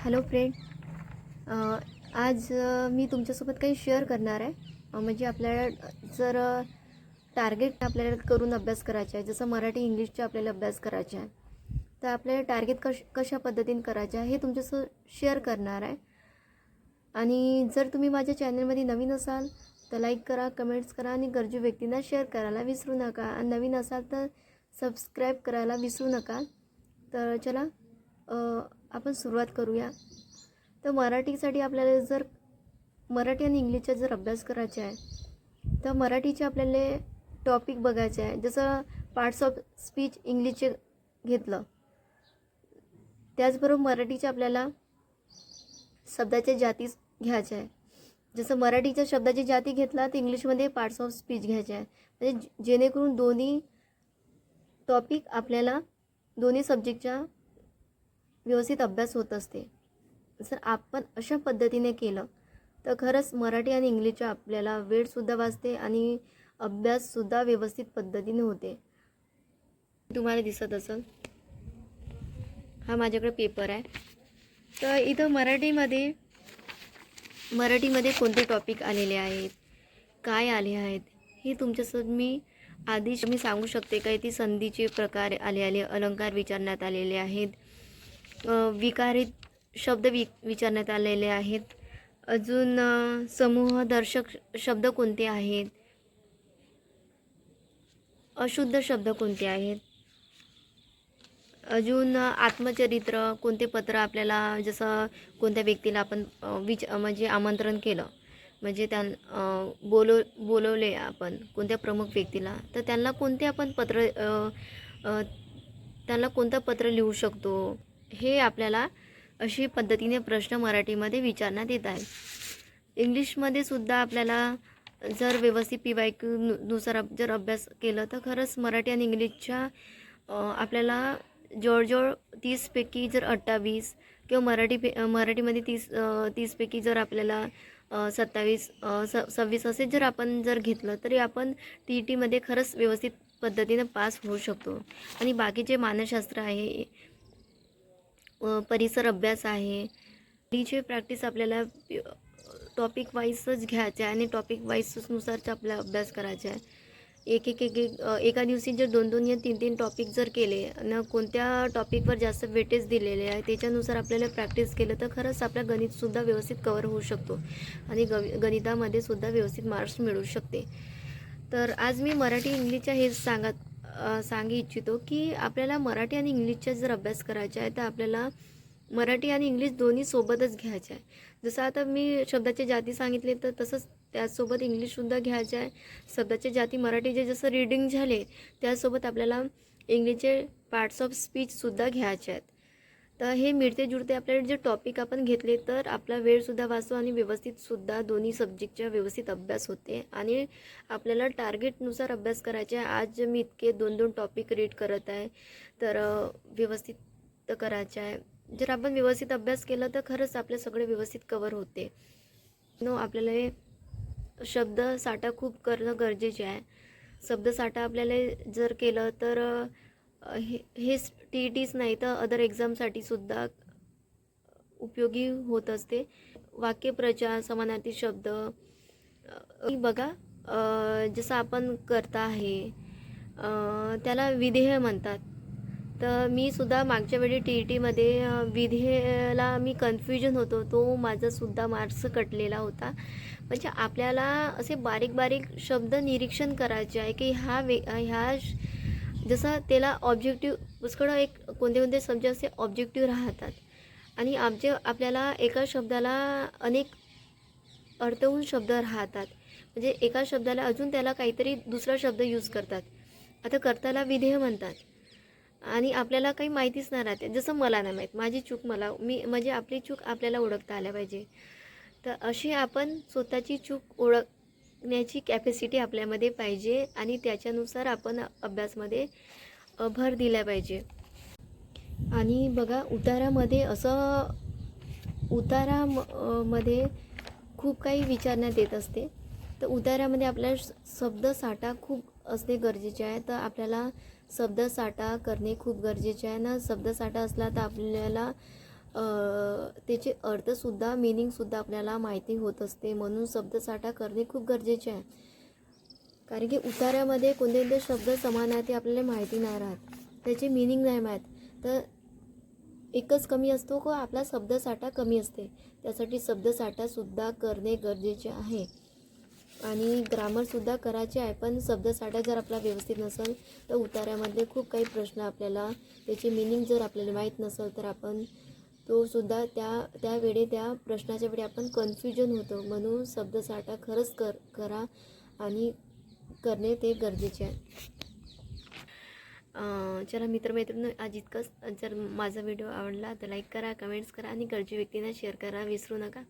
Hello friend आज मी तुमच्यासोबत काही शेअर करणार आहे. म्हणजे आपल्याला जर टार्गेट आपल्याला करून अभ्यास करायचा आहे जसं मराठी इंग्लिशचा आपल्याला अभ्यास करायचा आहे तर आपल्याला टार्गेट कश कशा पद्धतीने करायचं आहे हे तुमच्यासोबत शेअर करणार आहे. आणि जर तुम्ही माझ्या चॅनलमध्ये नवीन असाल तर लाईक करा कमेंट्स करा आणि गरजू व्यक्तींना शेअर करायला विसरू नका. आणि नवीन असाल तर सबस्क्राईब करायला विसरू नका. तर चला आपण सुरुवात करूया. तर मराठीसाठी आपल्याला जर मराठी आणि इंग्लिशचा जर अभ्यास करायचा आहे तर मराठीचे आपल्याला टॉपिक बघायचे आहे. जसं पार्ट्स ऑफ स्पीच इंग्लिशचे घेतलं. त्याचबरोबर मराठीचे आपल्याला शब्दाच्या जाती घ्यायच्या आहे. जसं मराठीच्या शब्दाची जाती घेतला तर इंग्लिशमध्ये पार्ट्स ऑफ स्पीच घ्यायचे आहे. म्हणजे जेणेकरून दोन्ही टॉपिक आपल्याला दोन्ही सब्जेक्टच्या व्यवस्थित अभ्यास होत असते. जर आपण अशा पद्धतीने केलं तर खरंच मराठी आणि इंग्लिशचा आपल्याला वेळसुद्धा वाचते आणि अभ्याससुद्धा व्यवस्थित पद्धतीने होते. तुम्हाला दिसत असेल. हा माझ्याकडे पेपर आहे. तर इथं मराठीमध्ये मराठीमध्ये कोणते टॉपिक आलेले आहेत? काय आले आहेत? हे तुमच्यासोबत मी आधी मी सांगू शकते काय ती संधीचे प्रकार आले आले अलंकार विचारण्यात आलेले आहेत. विकारित शब्द वि विचारण्यात आलेले आहेत. अजून समूहदर्शक समूह दर्शक शब्द कोणते आहेत? अशुद्ध शब्द कोणते आहेत? अजून आत्मचरित्र कोणते पत्र आपल्याला जसं कोणत्या व्यक्तीला आपण विच म्हणजे आमंत्रण केलं म्हणजे त्यां बोलव बोलवले आपण कोणत्या प्रमुख व्यक्तीला तर त्यांना कोणते आपण पत्र त्यांना कोणतं पत्र लिहू शकतो? हे आपल्याला अशी पद्धतीने प्रश्न मराठीमध्ये विचारण्यात येत आहे. इंग्लिशमध्ये सुद्धा आपल्याला जर व्यवस्थित पी वाय क्यू नुसार जर अभ्यास केलं तर खरंच मराठी आणि इंग्लिशच्या आपल्याला जवळजवळ तीसपैकी जर अठ्ठावीस किंवा मराठी पे मराठीमध्ये तीस तीसपैकी जर आपल्याला सत्तावीस स सव्वीस असे जर आपण जर घेतलं तरी आपण टी ई टीमध्ये खरंच व्यवस्थित पद्धतीनं पास होऊ शकतो. आणि बाकीचे मानसशास्त्र आहे परिसर अभ्यास आहे. डीचे प्रॅक्टिस आपल्याला टॉपिक वाईजच घ्यायचं आहे आणि टॉपिक वाईजनुसारच आपला अभ्यास करायचा आहे. एक एक एक एक एका दिवशी जर दोन दोन या तीन तीन टॉपिक जर केले न कोणत्या टॉपिकवर जास्त वेटेज दिलेले आहे त्याच्यानुसार आपल्याला प्रॅक्टिस केलं तर खरंच आपल्या गणितसुद्धा व्यवस्थित कवर होऊ शकतो. आणि ग गणितामध्ये सुद्धा व्यवस्थित मार्क्स मिळू शकते. तर आज मी मराठी इंग्लिशच्या हे सांगत सांगू इच्छितो की आपल्याला मराठी आणि इंग्लिशचा जर अभ्यास करायचा आहे तर आपल्याला मराठी आणि इंग्लिश दोन्ही सोबतच घ्यायचं आहे. जसं आता मी शब्दाच्या जाती सांगितले तर तसंच त्याचसोबत इंग्लिशसुद्धा घ्यायचं आहे. शब्दाच्या जाती मराठीचे जसं रीडिंग झाले त्यासोबत आपल्याला इंग्लिशचे पार्ट्स ऑफ स्पीचसुद्धा घ्यायचे आहेत. तर हे मिळते जुळते आपल्याला जे टॉपिक आपण घेतले तर आपला वेळसुद्धा वाचतो आणि व्यवस्थितसुद्धा दोन्ही सब्जेक्टचा व्यवस्थित अभ्यास होते. आणि आपल्याला टार्गेटनुसार अभ्यास करायचे आहे. आज मी इतके दोन दोन टॉपिक रीड करत आहे. तर व्यवस्थित करायचे आहे. जर आपण व्यवस्थित अभ्यास केला तर खरंच आपले सगळे व्यवस्थित कवर होते. नो आपल्याला हे शब्द साठा खूप करणं गरजेचे आहे. शब्दसाठा आपल्याला जर केलं तर हे हेच टी ई टीच नाही तर अदर एक्झामसाठी सुद्धा उपयोगी होत असते. वाक्यप्रचार समानार्थी शब्द बघा जसं आपण करता आहे त्याला विधेय म्हणतात. तर मी सुद्धा मागच्या वेळी टी ई टीमध्ये विधेयला मी कन्फ्युजन होतो. तो माझासुद्धा मार्क्स कटलेला होता. म्हणजे आपल्याला असे बारीक बारीक शब्द निरीक्षण करायचे आहे की ह्या वे ह्या श- जसं त्याला ऑब्जेक्टिव्ह पुष्कळ एक कोणते कोणते शब्द असे ऑब्जेक्टिव्ह राहतात. आणि आमचे आपल्याला एका शब्दाला अनेक अर्थहून शब्द राहतात. म्हणजे एका शब्दाला अजून त्याला काहीतरी दुसरा शब्द यूज करतात. आता कर्ताला विधेय म्हणतात. आणि आपल्याला काही माहितीच नाही राहते. जसं मला नाही माहीत. माझी चूक मला मी म्हणजे आपली चूक आपल्याला ओळखता आल्या पाहिजे. तर अशी आपण स्वतःची चूक ओळख शिकण्याची कॅपॅसिटी आपल्यामध्ये पाहिजे आणि त्याच्यानुसार आपण अभ्यासमध्ये भर दिला पाहिजे. आणि बघा उतारामध्ये असं उतारा म- मध्ये खूप काही विचारण्यात येत असते. तर उतारामध्ये आपल्याला शब्दसाठा खूप असणे गरजेचे आहे. तर आपल्याला शब्दसाठा करणे खूप गरजेचे आहे. ना शब्दसाठा असला तर आपल्याला त्याचे अर्थसुद्धा मिनिंगसुद्धा आपल्याला माहिती होत असते. म्हणून शब्दसाठा करणे खूप गरजेचे आहे. कारण की उतार्यामध्ये कोणते कोणते शब्द समान आहे ते आपल्याला माहिती नाही राहत. त्याचे मिनिंग नाही माहीत. तर एकच कमी असतो को आपला शब्दसाठा कमी असते. त्यासाठी शब्दसाठासुद्धा करणे गरजेचे आहे. आणि ग्रामरसुद्धा करायचे आहे पण शब्दसाठा जर आपला व्यवस्थित नसेल तर उतार्यामधले खूप काही प्रश्न आपल्याला त्याचे मिनिंग जर आपल्याला माहीत नसेल तर आपण तो सुद्धा त्या त्यावेळी त्या प्रश्नाच्या वेळी आपण कन्फ्युजन होतो. म्हणून शब्दसाठा खरंच कर करा आणि करणे ते गरजेचे आहे. चला मित्रमैत्रिणी आज इतकंच. जर माझा व्हिडिओ आवडला तर लाईक करा कमेंट्स करा आणि गरजू व्यक्तींना शेअर करा. विसरू नका.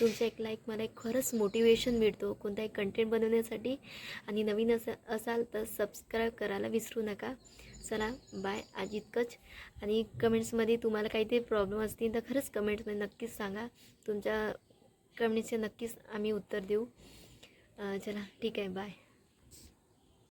तुमच्या एक लाईक मला एक खरंच मोटिवेशन मिळतो. कोणताही कंटेंट बनवण्यासाठी आणि नवीन असा असाल तर सबस्क्राईब करायला विसरू नका. चला बाय आज इतकंच. आणि कमेंट्समध्ये तुम्हाला काहीतरी प्रॉब्लेम असतील तर खरंच कमेंट्समध्ये नक्कीच सांगा. तुमच्या कमेंट्सचे नक्कीच आम्ही उत्तर देऊ. चला ठीक आहे बाय